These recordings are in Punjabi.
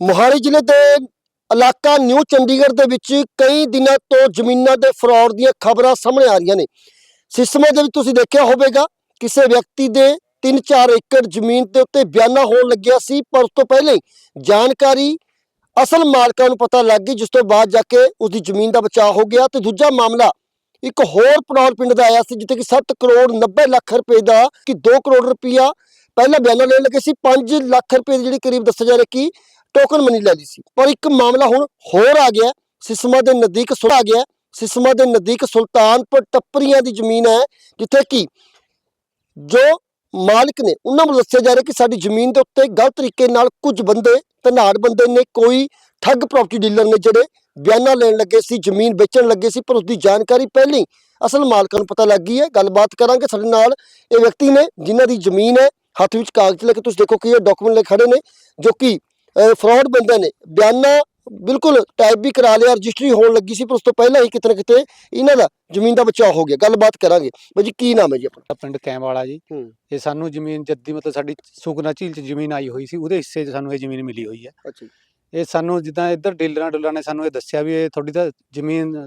ਮੋਹਾਲੀ ਜ਼ਿਲ੍ਹੇ ਦੇ ਇਲਾਕਾ ਨਿਊ ਚੰਡੀਗੜ੍ਹ ਦੇ ਵਿੱਚ ਕਈ ਦਿਨਾਂ ਤੋਂ ਜ਼ਮੀਨਾਂ ਦੇ ਫਰਾਡ ਦੀਆਂ ਖਬਰਾਂ ਸਾਹਮਣੇ ਆ ਰਹੀਆਂ ਨੇ। ਸਿਸਟਮਾਂ ਦੇ ਵਿੱਚ ਤੁਸੀਂ ਦੇਖਿਆ ਹੋਵੇਗਾ, ਕਿਸੇ ਵਿਅਕਤੀ ਦੇ 3-4 ਏਕੜ ਜ਼ਮੀਨ ਦੇ ਉੱਤੇ ਬਿਆਨਾ ਹੋਣ ਲੱਗਿਆ ਸੀ, ਪਰ ਉਸ ਤੋਂ ਪਹਿਲਾਂ ਜਾਣਕਾਰੀ ਅਸਲ ਮਾਲਕਾਂ ਨੂੰ ਪਤਾ ਲੱਗ ਗਈ, ਜਿਸ ਤੋਂ ਬਾਅਦ ਜਾ ਕੇ ਉਸ ਦੀ ਜ਼ਮੀਨ ਦਾ ਬਚਾਅ ਹੋ ਗਿਆ ਤੇ ਦੂਜਾ ਮਾਮਲਾ, ਇੱਕ ਹੋਰ ਪੜੌਲ ਪਿੰਡ ਦਾ ਆਇਆ ਸੀ, ਜਿੱਥੇ ਕਿ 7 ਕਰੋੜ 90 ਲੱਖ ਰੁਪਏ ਦਾ ਕਿ 2 ਕਰੋੜ ਰੁਪਇਆ ਪਹਿਲਾਂ ਬਿਆਨਾ ਲੈਣ ਲੱਗੇ ਸੀ 5 ਲੱਖ ਰੁਪਏ ਦੀ ਜਿਹੜੀ ਕਰੀਬ ਦੱਸਿਆ ਜਾ ਰਿਹਾ ਕਿ ਟੋਕਨ ਮਨੀ ਲੈ ਲਈ ਸੀ। ਪਰ ਇੱਕ ਮਾਮਲਾ ਹੁਣ ਹੋਰ ਆ ਗਿਆ। ਸਿਸਮਾ ਦੇ ਨਜ਼ਦੀਕ ਸੁਣ ਆ ਗਿਆ। ਸਿਸਮਾ ਦੇ ਨਜ਼ਦੀਕ ਸੁਲਤਾਨਪੁਰ ਟੱਪਰੀਆਂ ਦੀ ਜ਼ਮੀਨ ਹੈ, ਜਿੱਥੇ ਕਿ ਜੋ ਮਾਲਕ ਨੇ, ਉਹਨਾਂ ਨੂੰ ਦੱਸਿਆ ਜਾ ਰਿਹਾ ਕਿ ਸਾਡੀ ਜ਼ਮੀਨ ਦੇ ਉੱਤੇ ਗਲਤ ਤਰੀਕੇ ਨਾਲ ਕੁਝ ਬੰਦੇ, ਧਨਾੜ ਬੰਦੇ ਨੇ ਕੋਈ ਠੱਗ ਪ੍ਰਾਪਰਟੀ ਡੀਲਰ ਨੇ ਜਿਹੜੇ ਬਿਆਨਾ ਲੈਣ ਲੱਗੇ ਸੀ, ਜ਼ਮੀਨ ਵੇਚਣ ਲੱਗੇ ਸੀ, ਪਰ ਉਸ ਦੀ ਜਾਣਕਾਰੀ ਪਹਿਲਾਂ ਹੀ ਅਸਲ ਮਾਲਕਾਂ ਨੂੰ ਪਤਾ ਲੱਗ ਗਈ ਹੈ। ਗੱਲਬਾਤ ਕਰਾਂਗੇ ਸਾਡੇ ਨਾਲ ਇਹ ਵਿਅਕਤੀ ਨੇ, ਜਿਨ੍ਹਾਂ ਦੀ ਜ਼ਮੀਨ ਹੈ, ਹੱਥ ਵਿੱਚ ਕਾਗਜ਼ ਲੈ ਕੇ ਤੁਸੀਂ ਦੇਖੋ ਕਿ ਇਹ ਡਾਕੂਮੈਂਟ ਲੈ ਖੜੇ ਨੇ, ਜੋ ਕਿ ਫਰਾਡ ਬੰਦੇ ਨੇ। ਬਿਆਨਾ ਬਿਲਕੁਲ ਟਾਈਪ ਵੀ ਕਰਾ ਲਿਆ ਰਜਿਸਟਰੀ ਹੋਣ ਲੱਗੀ ਸੀ ਪਰ ਉਸ ਤੋਂ ਪਹਿਲਾਂ ਹੀ ਕਿਤੇ ਨਾ ਕਿਤੇ ਇਹਨਾਂ ਦਾ ਜ਼ਮੀਨ ਦਾ ਬਚਾਅ ਹੋ ਗਿਆ। ਗੱਲਬਾਤ ਕਰਾਂਗੇ। ਬਾਈ ਜੀ ਕੀ ਨਾਮ ਹੈ ਜੀ ਆਪਣਾ? ਪਿੰਡ ਕੈਮ ਵਾਲਾ ਜੀ। ਹੂੰ। ਇਹ ਸਾਨੂੰ ਜ਼ਮੀਨ ਜੱਦੀ ਮਤਲਬ ਸਾਡੀ ਸੁਖਨਾ ਝੀਲ 'ਚ ਜ਼ਮੀਨ ਆਈ ਹੋਈ ਸੀ ਉਹਦੇ ਹਿੱਸੇ 'ਚ ਸਾਨੂੰ ਇਹ ਜ਼ਮੀਨ ਮਿਲੀ ਹੋਈ ਹੈ। ਅੱਛਾ ਇਹ ਸਾਨੂੰ ਜਿੱਦਾਂ ਇੱਧਰ ਡੀਲਰਾਂ ਡੁਲਰਾਂ ਨੇ ਸਾਨੂੰ ਇਹ ਦੱਸਿਆ ਵੀ ਇਹ ਤੁਹਾਡੀ ਤਾਂ ਜ਼ਮੀਨ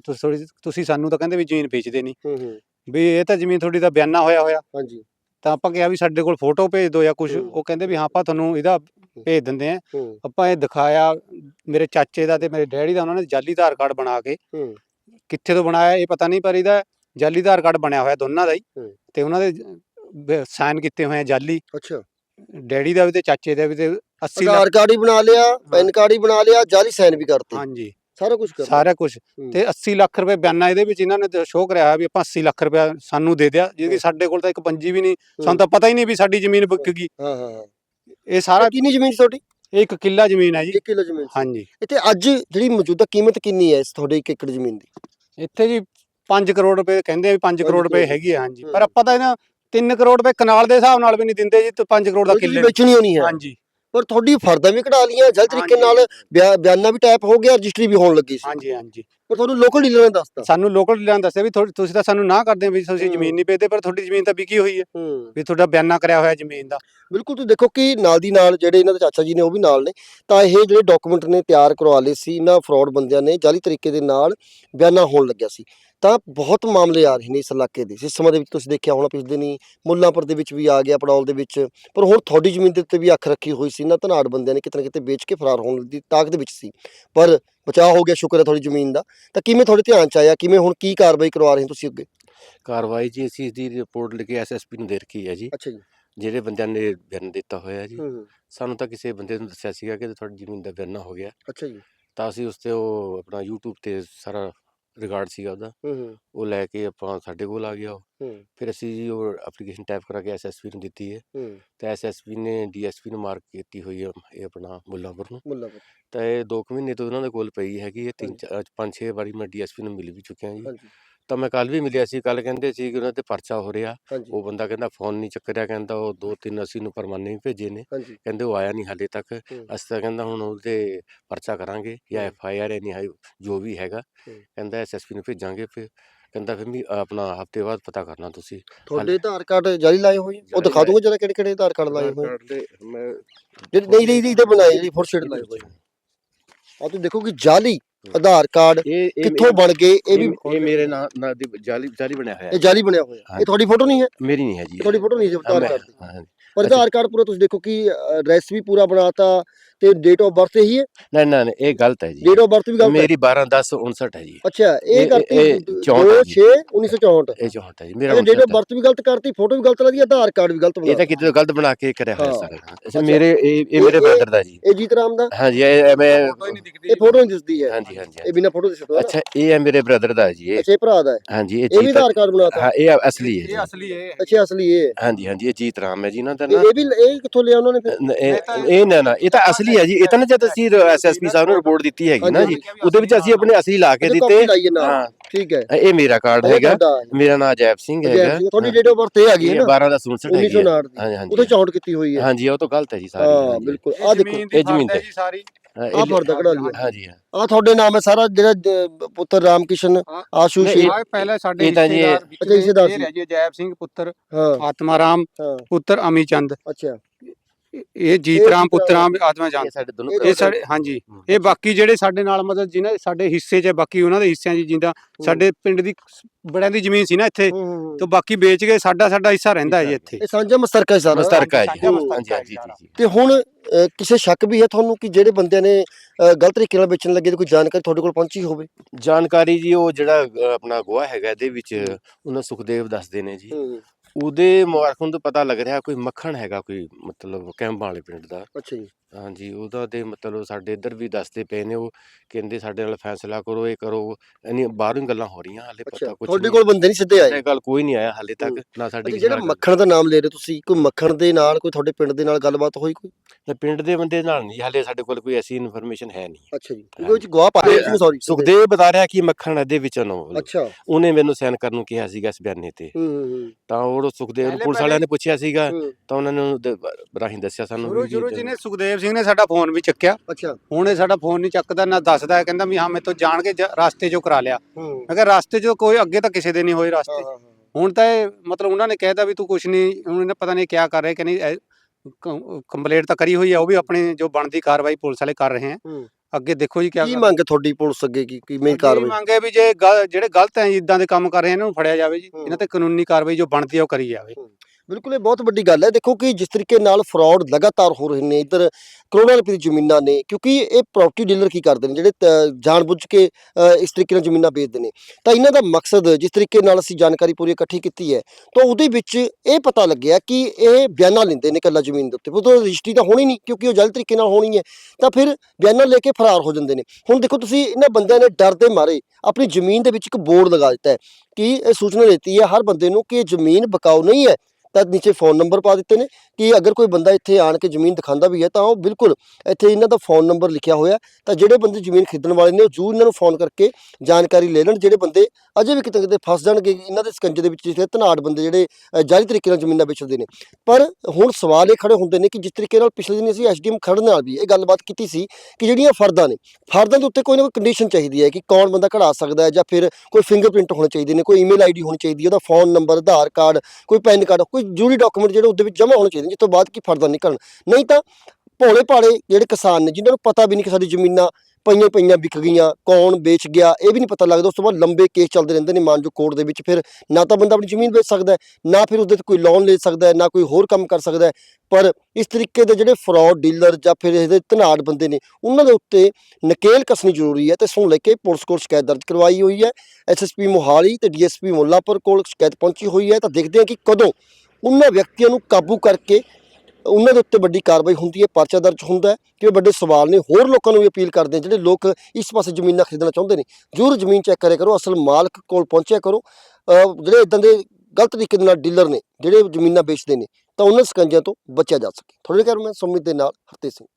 ਤੁਸੀਂ ਸਾਨੂੰ ਤਾਂ ਕਹਿੰਦੇ ਵੀ ਜ਼ਮੀਨ ਵੇਚਦੇ ਨਹੀਂ। ਹੂੰ ਹੂੰ। ਵੀ ਇਹ ਤਾਂ ਜ਼ਮੀਨ ਤੁਹਾਡੀ ਦਾ ਬਿਆਨਾ ਹੋਇਆ ਹੋਇਆ। ਹਾਂਜੀ। ਤਾਂ ਆਪਾਂ ਕਿਹਾ ਵੀ ਸਾਡੇ ਕੋਲ ਫੋਟੋ ਭੇਜ ਦਿਓ ਜਾਂ ਕੁਝ। ਉਹ ਕਹਿੰਦੇ ਵੀ ਹਾਂ ਆਪਾਂ ਤੁਹਾਨੂੰ ਇਹਦਾ ਭੇਜ ਦਿੰਦੇ ਆ। ਹੂੰ। ਆਪਾਂ ਇਹ ਦਿਖਾਇਆ ਮੇਰੇ ਚਾਚੇ ਦਾ ਤੇ ਮੇਰੇ ਡੈਡੀ ਦਾ ਉਹਨਾਂ ਨੇ ਜਾਲੀ ਆਧਾਰ ਕਾਰਡ ਬਣਾ ਕੇ ਹੂੰ। ਕਿੱਥੇ ਤੋਂ ਬਣਾਇਆ ਇਹ ਪਤਾ ਨਹੀਂ ਪਰ ਇਹਦਾ ਜਾਲੀ ਆਧਾਰ ਕਾਰਡ ਬਣਿਆ ਹੋਇਆ ਦੋਨਾਂ ਦਾ ਹੀ। ਹੂੰ। ਤੇ ਉਹਨਾਂ ਦੇ ਸਾਈਨ ਕੀਤੇ ਹੋਏ ਆ ਜਾਲੀ। ਅੱਛਾ। ਡੈਡੀ ਦਾ ਵੀ ਤੇ ਚਾਚੇ ਦਾ ਵੀ ਤੇ 80 ਲੱਖ ਆਧਾਰ ਕਾਰਡ ਹੀ ਬਣਾ ਲਿਆ ਪੈਨ ਕਾਰਡ ਹੀ ਬਣਾ ਲਿਆ ਜਾਲੀ ਸਾਈਨ ਵੀ ਕਰਤੇ। ਹਾਂਜੀ। ਸਾਰਾ ਕੁਝ ਕਰ ਸਾਰਾ ਕੁਝ ਹੂੰ। ਤੇ 80 ਲੱਖ ਰੁਪਏ ਬਿਆਨਾ ਇਹਦੇ ਵਿੱਚ ਇਹਨਾਂ ਨੇ ਸ਼ੋਅ ਕਰਿਆ ਹੋਇਆ ਵੀ ਆਪਾਂ 80 ਲੱਖ ਰੁਪਏ ਸਾਨੂੰ ਦੇ ਦਿਆ ਜਿਹਦੀ। ਸਾਡੇ ਕੋਲ ਤਾਂ ਇੱਕ ਪੰਜੀ ਵੀ ਨਹੀਂ ਸਾਨੂੰ ਤਾਂ ਪਤਾ ਹੀ ਨਹੀਂ ਵੀ ਸਾਡੀ ਜ਼ਮੀਨ ਵਿਕ ਗਈ। ਹਾਂ ਹਾਂ ਹਾਂ। ਇਹ ਸਾਰਾ ਕਿੰਨੀ ਜ਼ਮੀਨ ਤੁਹਾਡੀ? ਇਹ ਇੱਕ ਕਿੱਲਾ ਜ਼ਮੀਨ ਹੈ ਜੀ। 1 ਕਿਲੋ ਜ਼ਮੀਨ ਹਾਂਜੀ। ਇੱਥੇ ਅੱਜ ਜਿਹੜੀ ਮੌਜੂਦਾ ਕੀਮਤ ਕਿੰਨੀ ਹੈ ਇਸ ਤੁਹਾਡੇ 1 ਏਕੜ ਜ਼ਮੀਨ ਦੀ? ਇੱਥੇ ਜੀ 5 ਕਰੋੜ ਰੁਪਏ ਕਹਿੰਦੇ ਆ ਵੀ 5 ਪੰਜ ਕਰੋੜ ਰੁਪਏ। ਹੈਗੀ ਹੈ ਹਾਂਜੀ। ਪਰ ਆਪਾਂ ਤਾਂ ਇਹਨਾਂ 3 ਕਰੋੜ ਰੁਪਏ ਕਨਾਲ ਦੇ ਹਿਸਾਬ ਨਾਲ ਵੀ ਨਹੀਂ ਦਿੰਦੇ ਜੀ ਤੇ 5 ਕਰੋੜ ਦਾ ਕਿੱਲੇ। ਵੇਚਣੀ ਹੋਣੀ ਹੈ। ਹਾਂਜੀ। ਪਰ ਤੁਹਾਡੀ ਫਰਦਾਂ ਵੀ ਕਢਾ ਲੀਆਂ ਜਲ ਤਰੀਕੇ। ਨਾਲ ਬਿਆ- ਬਿਆਨਾ ਵੀ ਟਾਈਪ ਹੋ ਗਿਆ ਰਜਿਸਟਰੀ ਵੀ ਹੋਣ ਲੱਗੀ ਸੀ। ਹਾਂਜੀ ਹਾਂਜੀ। ਪਰ ਤੁਹਾਨੂੰ ਲੋਕਲ ਡੀਲਰ ਨੇ ਦੱਸਤਾ। ਸਾਨੂੰ ਲੋਕਲ ਡੀਲਰਾਂ ਨੇ ਦੱਸਿਆ ਵੀ ਥੋੜ੍ਹੀ- ਤੁਸੀਂ ਤਾਂ ਸਾਨੂੰ ਨਾ ਕਰਦੇ ਹੋ ਵੀ ਤੁਸੀਂ ਹੂੰ। ਜ਼ਮੀਨ ਨਹੀਂ ਵੇਚਦੇ ਪਰ ਤੁਹਾਡੀ ਜ਼ਮੀਨ ਤਾਂ ਵਿਕੀ ਹੋਈ ਹੈ। ਹੂੰ। ਵੀ ਤੁਹਾਡਾ ਬਿਆਨਾ ਕਰਿਆ ਹੋਇਆ ਜ਼ਮੀਨ ਦਾ। ਬਿਲਕੁਲ ਤੁਸੀਂ ਦੇਖੋ ਕਿ ਨਾਲ ਦੀ ਨਾਲ ਜਿਹੜੇ ਇਹਨਾਂ ਦੇ ਚਾਚਾ ਜੀ ਨੇ ਉਹ ਵੀ ਨਾਲ ਨੇ। ਤਾਂ ਇਹ ਜਿਹੜੇ ਡਾਕੂਮੈਂਟ ਨੇ ਤਿਆਰ ਕਰਵਾ ਲਏ ਸੀ ਇਹਨਾਂ ਫਰਾਡ ਬੰਦਿਆਂ ਨੇ ਜਾਲੀ ਤਰੀਕੇ ਦੇ ਨਾਲ ਬਿਆਨਾ ਹੋਣ ਲੱਗਿਆ ਸੀ। ਤਾਂ ਬਹੁਤ ਮਾਮਲੇ ਆ ਰਹੇ ਨੇ ਇਸ ਇਲਾਕੇ ਦੇ। ਸਿਸਟਮਾਂ ਦੇ ਵਿੱਚ ਤੁਸੀਂ ਦੇਖਿਆ ਹੋਣਾ ਪਿਛਲੇ ਦਿਨੀ ਮੁੱਲਾਂਪੁਰ ਦੇ ਵਿੱਚ ਵੀ ਆ ਗਿਆ ਪੜੌਲ ਦੇ ਵਿੱਚ। ਪਰ ਹੁਣ ਤੁਹਾਡੀ ਜ਼ਮੀਨ ਦੇ ਉੱਤੇ ਵੀ ਅੱਖ ਰੱਖੀ ਹੋਈ ਸੀ। ਇਹਨਾਂ ਧਨਾੜ ਬੰਦਿਆਂ ਨੇ ਕਿਤੇ ਨਾ ਕਿਤੇ ਵੇਚ ਕੇ ਫਰਾਰ ਹੋਣ ਦੀ ਤਾਕ ਦੇ ਵਿੱਚ ਸੀ। ਪਰ ਬਚਾਅ ਹੋ ਗਿਆ ਸ਼ੁਕਰ ਹੈ ਤੁਹਾਡੀ ਜ਼ਮੀਨ ਦਾ। ਤਾਂ ਕਿਵੇਂ ਤੁਹਾਡੇ ਧਿਆਨ ਚ ਆਇਆ? ਕਿਵੇਂ ਹੁਣ ਕੀ ਕਾਰਵਾਈ ਕਰਵਾ ਰਹੇ ਹੋ ਤੁਸੀਂ ਅੱਗੇ? ਕਾਰਵਾਈ ਜੀ ਅਸੀਂ ਇਸਦੀ ਰਿਪੋਰਟ ਲਿਖ ਕੇ ਐਸਐਸਪੀ ਨੂੰ ਦੇ ਰੱਖੀ ਹੈ ਜੀ। ਅੱਛਾ ਜੀ। ਜਿਹੜੇ ਬੰਦਿਆਂ ਨੇ ਬਿਆਨ ਦਿੱਤਾ ਹੋਇਆ ਜੀ। ਹੂੰ ਸਾਨੂੰ ਤਾਂ ਕਿਸੇ ਬੰਦੇ ਨੂੰ ਦੱਸਿਆ ਸੀਗਾ ਕਿ ਤੁਹਾਡੀ ਜ਼ਮੀਨ ਦਾ ਬਿਆਨਾ ਹੋ ਗਿਆ। ਅੱਛਾ ਜੀ। ਤਾਂ ਅਸੀਂ ਉਸ ਤੇ ਉਹ ਆਪਣਾ YouTube ਤੇ ਸਾਰਾ ਰਿਕਾਰਡ ਸੀਗਾ ਉਹਦਾ। ਹੂੰ ਹੂੰ। ਉਹ ਲੈ ਕੇ ਆਪਾਂ ਸਾਡੇ ਕੋਲ ਆ ਗਿਆ ਉਹ। ਹੂੰ। ਫਿਰ ਅਸੀਂ ਜੀ ਉਹ ਐਪਲੀਕੇਸ਼ਨ ਟਾਈਪ ਕਰਾ ਕੇ ਐਸਐਸਪੀ ਨੂੰ ਦਿੱਤੀ ਹੈ। ਹੂੰ। ਤੇ ਐਸਐਸਪੀ ਨੇ ਡੀਐਸਪੀ ਨੂੰ ਮਾਰਕ ਕੀਤੀ ਹੋਈ ਹੈ ਇਹ ਆਪਣਾ ਮੁੱਲਾਂਪੁਰ ਨੂੰ। ਮੁੱਲਾਂਪੁਰ। ਤਾਂ ਇਹ 2 ਮਹੀਨੇ ਤੋਂ ਉਹਨਾਂ ਦੇ ਕੋਲ ਪਈ ਹੈਗੀ ਇਹ ਤਿੰਨ ਹਾਂਜੀ। ਚਾਰ ਪੰਜ ਛੇ ਵਾਰੀ ਮੈਂ ਡੀਐਸਪੀ ਨੂੰ ਮਿਲ ਵੀ ਚੁੱਕਿਆ ਜੀ। ਹਾਂਜੀ। ਤਾਂ ਮੈਂ ਕੱਲ ਵੀ ਮਿਲਿਆ ਸੀ ਕੱਲ ਕਹਿੰਦੇ ਸੀ ਕਿ ਉਹਨਾਂ ਤੇ ਪਰਚਾ ਹੋ ਰਿਹਾ ਹਾਂਜੀ ਉਹ ਬੰਦਾ ਕਹਿੰਦਾ ਫੋਨ ਨਹੀਂ ਚੱਕ ਰਿਹਾ ਕਹਿੰਦਾ ਉਹ ਦੋ ਤਿੰਨ ਅਸੀਂ ਨੂੰ ਪਰਮਾਨੇ ਵੀ ਭੇਜੇ ਨੇ ਹਾਂਜੀ ਕਹਿੰਦੇ ਉਹ ਆਇਆ ਨਹੀਂ ਹਾਲੇ ਤੱਕ। ਅਸੀਂ ਤਾਂ ਕਹਿੰਦਾ ਹੁਣ ਉਹਦੇ ਪਰਚਾ ਕਰਾਂਗੇ ਜਾਂ। ਐਫ ਆਈ ਆਰ ਨਹੀਂ ਹੈ ਜੋ ਵੀ ਹੈਗਾ ਹੂੰ। ਕਹਿੰਦਾ ਐਸਐਸਪੀ ਨੂੰ ਭੇਜਾਂਗੇ ਫਿਰ ਕਹਿੰਦਾ ਫਿਰ ਵੀ ਆਪਣਾ ਹਫ਼ਤੇ ਬਾਅਦ ਪਤਾ ਕਰਨਾ ਤੁਸੀਂ ਤੁਹਾਡੇ ਆਧਾਰ ਕਾਰਡ ਜਾਲੀ ਲਾਏ ਹੋਏ ਆ? ਉਹ ਦਿਖਾ। ਦੂੰਗਾ ਜਰਾ ਕਿਹੜੇ ਕਿਹੜੇ ਆਧਾਰ ਕਾਰਡ ਲਾਏ ਹੋਏ ਆ? ਜਿਹੜੇ ਨਹੀਂ ਨਹੀਂ ਇਹਦੇ ਬਣਾਏ ਜਿਹੜੀ ਫੋਰ ਸ਼ੀਟ ਲਾਏ ਹੋਏ ਆ ਆਹ ਤੁਸੀਂ ਦੇਖੋ ਕਿ ਜਾਲੀ ਆਧਾਰ ਕਾਰਡ ਇਹ ਇਹ ਕਿੱਥੋਂ ਬਣ ਗਏ? ਇਹ ਵੀ ਇਹ ਇਹ ਮੇਰੇ ਨਾਂ ਨਾਂ ਦੀ ਜਾਲੀ ਜਾਲੀ ਬਣਿਆ ਹੋਇਆ ਇਹ ਹੈ ਜਾਲੀ ਬਣਿਆ ਹੋਇਆ। ਇਹ। ਤੁਹਾਡੀ ਫੋਟੋ ਨਹੀਂ ਹੈ? ਮੇਰੀ ਨਹੀਂ ਹੈ ਜੀ। ਇਹ ਤੁਹਾਡੀ ਫੋਟੋ ਨਹੀਂ ਹੈ ਹਾਂ, ਆਧਾਰ ਮੈਂ- ਕਾਰਡ ਦੀ। ਹਾਂ, ਪਰ। ਆਧਾਰ ਕਾਰਡ ਪੂਰਾ ਤੁਸੀਂ ਦੇਖੋ ਕਿ ਐਡਰੈਸ ਵੀ ਪੂਰਾ ਬਣਾਤਾ। ਤੇ ਡੇਟ ਆਫ ਬਰਥ ਇਹੀ ਹੈ? ਨਹੀਂ ਨਹੀਂ ਇਹ ਗਲਤ ਹੈ ਜੀ। ਡੇਟ ਆਫ ਬਰਥ ਵੀ ਗਲਤ ਹੈ? ਮੇਰੀ 12 10 59 ਹੈ ਜੀ। ਅੱਛਾ ਇਹ- ਇਹ ਕਰਤੀ ਇਹ 64 ਹੈ 2 ਜੀ। 6 1964 ਇਹ 64 ਹੈ ਜੀ ਮੇਰਾ ਇਹ ਡੇਟ 59 ਆਫ ਬਰਥ ਵੀ ਗਲਤ ਕਰਤੀ ਫੋਟੋ ਵੀ ਗਲਤ ਲਾਦੀ ਆਧਾਰ ਕਾਰਡ ਵੀ ਗਲਤ ਇਹ ਬਣਾ ਤਾਂ ਕਿਤੇ ਗਲਤ ਬਣਾ ਕੇ ਕਰਿਆ ਹੋਇਆ ਹਾਂ। ਸਾਰਾ। ਮੇਰੇ ਇਹ ਇਹ ਇਹ- ਮੇਰੇ ਇਹ- ਬ੍ਰਦਰ ਦਾ ਜੀ। ਇਹ ਜੀਤ ਰਾਮ ਦਾ? ਹਾਂਜੀ ਇਹ ਮੈਂ ਇਹ ਫੋਟੋ ਨਹੀਂ ਦਿਸਦੀ ਹੈ। ਹਾਂਜੀ ਹਾਂਜੀ ਇਹ ਬਿਨਾ ਫੋਟੋ ਦੇ ਸਿੱਟੋ ਅੱਛਾ ਇਹ ਹੈ ਮੇਰੇ ਬ੍ਰਦਰ ਦਾ ਜੀ ਇਹ। ਅੱਛਾ ਇਹ ਭਰਾ ਦਾ ਹੈ। ਹਾਂਜੀ ਇਹ ਇਹ ਵੀ ਆਧਾਰ ਕਾਰਡ ਬਣਾਤਾ। ਹਾਂ ਇਹ ਅਸਲੀ ਹੈ ਜੀ। ਅਸਲੀ ਇਹ ਅੱਛਾ ਅਸਲੀ ਇਹ ਹੈ। ਹਾਂਜੀ ਹਾਂਜੀ ਇਹ ਜੀਤ ਰਾਮ ਹੈ ਜੀ ਇਹਨਾਂ ਦਾ ਇਹ ਨਾ। ਇਹ ਵੀ ਇਹ ਕਿੱਥੋਂ ਲਿਆ ਉਹਨਾਂ ਨੇ ਇਹ ਇਹ ਨਾ ਨਾ ਇਹ ਤਾਂ ਅਸਲੀ ਹੈ ਜੀ ਇਹ ਤਾਂ ਨਾ ਜਦ ਅਸੀਂ ਐਸਐਸਪੀ ਸਾਹਿਬ ਨੂੰ ਰਿਪੋਰਟ ਦਿੱਤੀ ਹੈਗੀ ਨਾ ਜੀ ਉਹਦੇ ਵਿੱਚ ਅਸੀਂ ਆਪਣੇ ਅਸਲੀ ਲਾ ਕੇ ਦਿੱਤੇ। ਲਾਈ ਹੈ। ਠੀਕ ਹੈ। ਇਹ ਮੇਰਾ ਕਾਰਡ ਹੈਗਾ। ਮੇਰਾ ਨਾਮ ਜੈਪ ਸਿੰਘ ਹੈਗਾ। ਤੁਹਾਡੀ ਡੇਟ ਆਫ ਬਰਥ ਇਹ ਆ ਗਈ ਹੈ ਨਾ? 12 ਦਾ 67 ਹੈਗੀ ਹੈ। 1959 ਦੀ। ਉਹਦੇ 64 ਕੀਤੀ ਹੋਈ ਹੈ। ਹਾਂਜੀ ਉਹ ਤਾਂ ਗਲਤ ਹੈ ਜੀ ਸਾਰੀ ਹਾਂ। ਬਿਲਕੁਲ। ਆ ਦੇਖੋ। ਇਹ ਜ਼ਮੀਨ ਤੇ। ਜੀ ਸਾਰੀ। ਆ ਫਰਦਾ ਕਢਾ ਲਿਆ ਹਾਂਜੀ ਹਾਂ। ਆ ਤੁਹਾਡੇ ਨਾਮ ਹੈ ਸਾਰਾ ਜਿਹੜਾ ਜ- ਪੁੱਤਰ ਰਾਮ ਕਿਸ਼ਨ ਹਾਂ। ਆਸ਼ੂ ਆਹ ਪਹਿਲਾਂ ਸਾਡੇ ਇਹ ਤਾਂ ਜੀ- ਰਿਸ਼ਤੇਦਾਰ ਸੀ। ਜੀ ਜੈਬ ਸਿੰਘ ਪੁੱਤਰ ਹਾਂ। ਆਤਮਾ ਰਾਮ ਹਾਂ। ਪੁੱਤਰ ਅਮੀ ਚੰਦ ਅੱਛਾ। ਇਹ ਜੀਤਰਾਮ ਪੁੱਤਰਾਮ ਆਤਮਾ ਜਾਨ ਇਹ ਸਾਡੇ ਦੋਨੋਂ ਇਹ ਇਹ ਸਾਡੇ ਹਾਂਜੀ। ਇਹ ਬਾਕੀ ਜਿਹੜੇ ਸਾਡੇ ਨਾਲ ਮਤਲਬ ਜਿਹਨਾਂ ਸਾਡੇ ਹਿੱਸੇ 'ਚ ਬਾਕੀ ਉਹਨਾਂ ਦੇ ਹਿੱਸਿਆਂ 'ਚ ਜਿੰਦਾ ਸਾਡੇ ਪਿੰਡ ਦੀ ਬੜਿਆਂ ਦੀ ਜ਼ਮੀਨ ਸੀ ਨਾ ਇੱਥੇ। ਤੇ ਬਾਕੀ ਵੇਚ ਕੇ ਸਾਡਾ ਸਾਡਾ ਹਿੱਸਾ ਰਹਿੰਦਾ ਹੈ ਜੀ ਇੱਥੇ। ਇਹ ਸਾਂਝਾ ਮਸਤਰਕਾ ਹੀ ਸਾਰਾ। ਮਸਤਰਕਾ ਹੈ ਜੀ। ਹਾਂਜੀ ਹਾਂਜੀ ਜੀ ਜੀ। ਤੇ ਹੁਣ ਕਿਸੇ ਸ਼ੱਕ ਵੀ ਹੈ ਤੁਹਾਨੂੰ ਕਿ ਜਿਹੜੇ ਬੰਦਿਆਂ ਨੇ ਗਲਤ ਤਰੀਕੇ ਨਾਲ ਵੇਚਣ ਲੱਗੇ ਤੇ ਕੋਈ ਜਾਣਕਾਰੀ ਤੁਹਾਡੇ ਕੋਲ ਪਹੁੰਚੀ ਹੋਵੇ? ਜਾਣਕਾਰੀ ਜੀ ਉਹ ਜਿਹੜਾ ਆਪਣਾ ਗੋਆ ਹੈਗਾ ਇਹਦੇ ਵਿੱਚ ਉਹਨਾਂ ਸੁਖਦੇਵ ਦੱਸਦੇ ਨੇ ਜੀ। ਉਹਦੇ ਮੁਬਾਰਕਨ ਤੋਂ ਪਤਾ ਲੱਗ ਰਿਹਾ ਕੋਈ ਮੱਖਣ ਹੈਗਾ ਕੋਈ ਮਤਲਬ ਕੈਂਪਾਂ ਵਾਲੇ ਪਿੰਡ ਦਾ। ਅੱਛਾ ਜੀ। ਹਾਂਜੀ ਉਹਦਾ ਦੇ ਮਤਲਬ ਸਾਡੇ ਇੱਧਰ ਵੀ ਦੱਸਦੇ ਪਏ ਨੇ ਉਹ ਕਹਿੰਦੇ ਸਾਡੇ ਨਾਲ ਫੈਸਲਾ ਕਰੋ ਇਹ ਕਰੋ ਇੰਨੀ ਬਾਹਰੋਂ ਹੀ ਗੱਲਾਂ ਹੋ ਰਹੀਆਂ ਹਾਲੇ ਪਤਾ ਕੁਝ ਤੁਹਾਡੇ ਕੋਲ ਬੰਦੇ ਨਹੀਂ ਸਿੱਧੇ ਆਏ? ਇਹ ਗੱਲ ਕੋਈ ਨਹੀਂ ਆਇਆ ਹਾਲੇ ਤੱਕ। ਨਾ ਸਾਡੀ ਜਿਹੜਾ ਮੱਖਣ ਦਾ ਨਾਮ ਲੈ ਰਹੇ ਤੁਸੀਂ ਕੋਈ ਮੱਖਣ ਦੇ ਨਾਲ ਕੋਈ ਤੁਹਾਡੇ ਪਿੰਡ ਦੇ ਨਾਲ ਗੱਲਬਾਤ ਹੋਈ ਕੋਈ? ਤੇ ਪਿੰਡ ਦੇ ਬੰਦੇ ਨਾਲ ਨਹੀਂ ਹਾਲੇ ਸਾਡੇ ਕੋਲ ਕੋਈ ਐਸੀ ਇਨਫੋਰਮੇਸ਼ਨ ਹੈ ਨਹੀਂ। ਅੱਛਾ ਜੀ ਕਿਉਂਕਿ ਉਹ ਚ ਗਵਾਹ ਪਾਇਆ ਸੀ ਸੌਰੀ ਸੁਖਦੇਵ। ਬਤਾ ਰਿਹਾ ਕਿ ਮੱਖਣ ਇਹਦੇ ਵਿੱਚ ਨੋ ਅੱਛਾ। ਉਹਨੇ ਮੈਨੂੰ ਸਾਈਨ ਕਰਨ ਨੂੰ ਕਿਹਾ ਸੀਗਾ ਇਸ ਬਿਆਨੇ ਤੇ। ਹੂੰ ਹੂੰ। ਤਾਂ ਉਹ ਸੁਖਦੇਵ ਨੂੰ ਪੁਲਿਸ ਵਾਲਿਆਂ ਨੇ ਪੁੱਛਿਆ ਸੀਗਾ ਤਾਂ ਉਹਨਾਂ ਨੇ ਰਾਹੀਂ ਦੱਸਿਆ ਸਾਨੂੰ ਵੀ ਸ਼ੁਰੂ ਜੀ ਜਿਹਨੇ ਸੁਖਦੇਵ ਸਿੰਘ ਨੇ ਸਾਡਾ ਫੋਨ ਵੀ ਚੱਕਿਆ। ਅੱਛਾ। ਹੁਣ ਇਹ ਸਾਡਾ ਫੋਨ ਨਹੀਂ ਚੱਕਦਾ ਨਾ ਦੱਸਦਾ ਹੈ, ਕਹਿੰਦਾ ਵੀ ਹਾਂ ਮੈਂ ਤੋਂ ਜਾਣ ਕੇ ਜ- ਰਾਸਤੇ 'ਚੋਂ ਕਰਾ ਲਿਆ। ਹੂੰ। ਮੈਂ ਕਿਹਾ ਰਾਸਤੇ 'ਚੋਂ ਕੋਈ ਅੱਗੇ ਤਾਂ ਕਿਸੇ ਦੇ ਨਹੀਂ ਹੋਏ ਰਾਸਤੇ। ਹੁਣ ਤਾਂ ਇਹ ਮਤਲਬ ਉਹਨਾਂ ਨੇ ਕਹਿਤਾ ਵੀ ਤੂੰ ਕੁਛ ਨਹੀਂ ਉਹਨਾਂ ਨੇ ਪਤਾ ਨਹੀਂ ਕਿਆ ਕਰ ਰਹੇ ਕਿ ਨਹੀਂ ਕੰਪਲੇਂਟ ਤਾਂ ਕਰੀ ਹੋਈ ਹੈ ਉਹ ਵੀ ਆਪਣੀ ਜੋ ਬਣਦੀ ਕਾਰਵਾਈ ਪੁਲਿਸ ਵਾਲੇ ਕਰ ਰਹੇ ਹੈ ਹੂੰ। ਅੱਗੇ ਦੇਖੋ ਜੀ ਕੀ ਕਰ- ਮੰਗ ਹੈ ਤੁਹਾਡੀ ਪੁਲਿਸ ਅੱਗੇ? ਕੀ ਕੀ ਅੱਗੇ ਕਾਰਵਾਈ? ਮੰਗ ਹੈ ਵੀ ਜੇ ਗਲ- ਜਿਹੜੇ ਗਲਤ ਹੈ ਇਦਾਂ ਦੇ ਕੰਮ ਕਰ ਰਹੇ ਹਨ ਇਹਨਾਂ ਨੂੰ ਫੜਿਆ ਜਾਵੇ ਜੀ। ਹੂੰ। ਇਹਨਾਂ ਤੇ ਕਾਨੂੰਨੀ ਕਾਰਵਾਈ ਜੋ ਬਣਦੀ ਹੈ ਉਹ ਕਰੀ ਜਾਵੇ। ਬਿਲਕੁਲ, ਇਹ ਬਹੁਤ ਵੱਡੀ ਗੱਲ ਹੈ। ਦੇਖੋ ਕਿ ਜਿਸ ਤਰੀਕੇ ਨਾਲ ਫਰਾਡ ਲਗਾਤਾਰ ਹੋ ਰਹੇ ਨੇ, ਇੱਧਰ ਕਰੋੜਾਂ ਰੁਪਏ ਦੀ ਜ਼ਮੀਨਾਂ ਨੇ, ਕਿਉਂਕਿ ਇਹ ਪ੍ਰਾਪਰਟੀ ਡੀਲਰ ਕੀ ਕਰਦੇ ਨੇ, ਜਿਹੜੇ ਤ- ਜਾਣਬੁੱਝ ਕੇ ਇਸ ਤਰੀਕੇ ਨਾਲ ਜ਼ਮੀਨਾਂ ਵੇਚਦੇ ਨੇ। ਤਾਂ ਇਹਨਾਂ ਦਾ ਮਕਸਦ ਜਿਸ ਤਰੀਕੇ ਨਾਲ ਅਸੀਂ ਜਾਣਕਾਰੀ ਪੂਰੀ ਇਕੱਠੀ ਕੀਤੀ ਹੈ, ਤਾਂ ਉਹਦੇ ਵਿੱਚ ਇਹ ਪਤਾ ਲੱਗਿਆ ਕਿ ਇਹ ਬਿਆਨਾ ਲੈਂਦੇ ਨੇ ਕੱਲਾ ਜ਼ਮੀਨ ਦੇ ਉੱਤੇ। ਉਦੋਂ ਰਜਿਸਟਰੀ ਤਾਂ ਹੋਣੀ ਨਹੀਂ, ਕਿਉਂਕਿ ਉਹ ਜਲਦ ਤਰੀਕੇ ਨਾਲ ਹੋਣੀ ਹੈ, ਤਾਂ ਫਿਰ ਬਿਆਨਾ ਲੈ ਕੇ ਫਰਾਰ ਹੋ ਜਾਂਦੇ ਨੇ। ਹੁਣ ਦੇਖੋ ਤੁਸੀਂ, ਇਹਨਾਂ ਬੰਦਿਆਂ ਨੇ ਡਰ ਦੇ ਮਾਰੇ, ਆਪਣੀ ਜ਼ਮੀਨ ਦੇ ਵਿੱਚ ਇੱਕ ਬੋਰਡ ਲਗਾ ਦਿੱਤਾ ਹੈ, ਕਿ ਇਹ ਸੂਚਨਾ ਦਿੱਤੀ ਹੈ ਹਰ ਬੰਦੇ ਨੂੰ ਕਿ ਇਹ ਜ਼ਮੀਨ ਬਕਾਊ ਨਹੀਂ ਹੈ। ਤਾਂ ਨੀਚੇ ਫੋਨ ਨੰਬਰ ਪਾ ਦਿੱਤੇ ਨੇ ਕਿ ਅਗਰ ਕੋਈ ਬੰਦਾ ਇੱਥੇ ਆਣ ਕੇ ਜ਼ਮੀਨ ਦਿਖਾਉਂਦਾ ਵੀ ਹੈ ਤਾਂ ਉਹ ਬਿਲਕੁਲ ਇੱਥੇ ਇਹਨਾਂ ਦਾ ਫੋਨ ਨੰਬਰ ਲਿਖਿਆ ਹੋਇਆ ਤਾਂ ਜਿਹੜੇ ਬੰਦੇ ਜ਼ਮੀਨ ਖਰੀਦਣ ਵਾਲੇ ਨੇ ਉਹ ਜ਼ਰੂਰ ਇਹਨਾਂ ਨੂੰ ਫੋਨ ਕਰਕੇ ਜਾਣਕਾਰੀ ਲੈ ਲੈਣ। ਜਿਹੜੇ ਬੰਦੇ ਅਜੇ ਵੀ ਕਿਤੇ ਕਿਤੇ ਫਸ ਜਾਣਗੇ ਇਹਨਾਂ ਦੇ ਸਕੰਜੇ ਦੇ ਵਿੱਚ ਜਿੱਥੇ ਧਨਾੜ ਬੰਦੇ ਜਿਹੜੇ ਅ, ਜਾਲੀ ਤਰੀਕੇ ਨਾਲ ਜ਼ਮੀਨਾਂ ਵੇਚਦੇ ਨੇ। ਪਰ ਹੁਣ ਸਵਾਲ ਇਹ ਖੜੇ ਹੁੰਦੇ ਨੇ ਕਿ ਜਿਸ ਤਰੀਕੇ ਨਾਲ ਪਿਛਲੇ ਦਿਨ ਅਸੀਂ ਐਸਡੀਐਮ ਖੜਨ ਨਾਲ ਵੀ ਇਹ ਗੱਲਬਾਤ ਕੀਤੀ ਸੀ ਕਿ ਜਿਹੜੀਆਂ ਫਰਦਾਂ ਨੇ ਫਰਦਾਂ ਦੇ ਉੱਤੇ ਕੋਈ ਨਾ ਕੋਈ ਕੰਡੀਸ਼ਨ ਚਾਹੀਦੀ ਹੈ ਕਿ ਕੌਣ ਬੰਦਾ ਕਢਾ ਸਕਦਾ ਹੈ ਜਾਂ ਫਿਰ ਕੋਈ ਫਿੰਗਰਪ੍ਰਿੰਟ ਹੋਣੇ ਚਾਹੀਦੇ ਨੇ ਕੋਈ ਈਮੇਲ ਆਈਡੀ ਹੋਣੀ ਚਾਹੀਦੀ ਹੈ ਉਹਦਾ ਫੋਨ ਨੰਬਰ ਆਧਾਰ ਕਾਰਡ ਕੋਈ ਪੈਨ ਕਾਰਡ ਕੋਈ ਜ਼ਰੂਰੀ ਡਾਕੂਮੈਂਟ ਜਿਹੜੇ ਉਹਦੇ ਵਿੱਚ ਜਮ੍ਹਾਂ ਹੋਣੇ ਚਾਹੀਦੇ ਨੇ ਜਿਸ ਤੋਂ ਬਾਅਦ ਕੀ ਫਰਦਾਂ ਨਿਕਲਣ। ਨਹੀਂ ਤਾਂ ਭੋਲੇ ਭਾਲੇ ਜਿਹੜੇ ਕਿਸਾਨ ਨੇ, ਜਿਨ੍ਹਾਂ ਨੂੰ ਪਤਾ ਵੀ ਨਹੀਂ ਕਿ ਸਾਡੀ ਜ਼ਮੀਨਾਂ ਪਈਆਂ ਪਈਆਂ ਵਿਕ ਗਈਆਂ, ਕੌਣ ਵੇਚ ਗਿਆ, ਇਹ ਵੀ ਨਹੀਂ ਪਤਾ ਲੱਗਦਾ, ਉਸ ਤੋਂ ਬਾਅਦ ਲੰਬੇ ਕੇਸ ਚੱਲਦੇ ਰਹਿੰਦੇ ਨੇ ਮਾਨਜੋ ਕੋਰਟ ਦੇ ਵਿੱਚ। ਫਿਰ ਨਾ ਤਾਂ ਬੰਦਾ ਆਪਣੀ ਜ਼ਮੀਨ ਵੇਚ ਸਕਦਾ ਹੈ, ਨਾ ਫਿਰ ਉਹਦੇ ਤੇ ਕੋਈ ਲੋਨ ਲੈ ਸਕਦਾ ਹੈ, ਨਾ ਕੋਈ ਹੋਰ ਕੰਮ ਕਰ ਸਕਦਾ ਹੈ। ਪਰ ਇਸ ਤਰੀਕੇ ਦੇ ਜਿਹੜੇ ਫਰਾਡ ਡੀਲਰ ਜਾਂ ਫਿਰ ਇਹਦੇ ਧਨਾੜ ਬੰਦੇ ਨੇ, ਉਹਨਾਂ ਦੇ ਉੱਤੇ ਨਕੇਲ ਕਸਣੀ ਜ਼ਰੂਰੀ ਹੈ। ਤੇ ਸੁਣ ਲੈ ਕੇ ਪੁਲਿਸ ਕੋਲ ਸ਼ਿਕਾਇਤ ਦਰਜ ਕਰਵਾਈ ਹੋਈ ਹੈ। ਐਸਐਸਪੀ ਮੋਹਾਲੀ ਤੇ ਡੀਐਸਪੀ ਮੁੱਲਾਪੁਰ ਕੋਲ ਸ਼ਿਕਾਇਤ ਪਹੁੰਚੀ ਹੋਈ ਹੈ। ਤਾਂ ਦੇਖਦੇ ਹਾਂ ਕਿ ਕਦੋਂ ਉਹਨਾਂ ਵਿਅਕਤੀਆਂ ਨੂੰ ਕਾਬੂ ਕਰਕੇ ਉਹਨਾਂ ਦੇ ਉੱਤੇ ਵੱਡੀ ਕਾਰਵਾਈ ਹੁੰਦੀ ਹੈ, ਪਰਚਾ ਦਰਜ ਹੁੰਦਾ ਹੈ ਕਿ ਵੱਡੇ ਸਵਾਲ ਨੇ। ਹੋਰ ਲੋਕਾਂ ਨੂੰ ਵੀ ਅਪੀਲ ਕਰਦੇ ਹਾਂ, ਜਿਹੜੇ ਲੋਕ ਇਸ ਪਾਸੇ ਜ਼ਮੀਨਾਂ ਖਰੀਦਣਾ ਚਾਹੁੰਦੇ ਨੇ, ਜ਼ਰੂਰ ਜ਼ਮੀਨ ਚੈੱਕ ਕਰਿਆ ਕਰੋ, ਅਸਲ ਮਾਲਕ ਕੋਲ ਪਹੁੰਚਿਆ ਕਰੋ। ਜਿਹੜੇ ਇਦਾਂ ਦੇ ਗਲਤ ਤਰੀਕੇ ਦੇ ਨਾਲ ਡੀਲਰ ਨੇ, ਜਿਹੜੇ ਜ਼ਮੀਨਾਂ ਵੇਚਦੇ ਨੇ, ਤਾਂ ਉਹਨਾਂ ਸਕੰਜਿਆਂ ਤੋਂ ਬਚਿਆ ਜਾ ਸਕੇ। ਥੋੜੇ ਕਰ ਮੈਂ ਸੁਮਿਤ ਦੇ ਨਾਲ ਹਰਤੇ ਸਿੰਘ।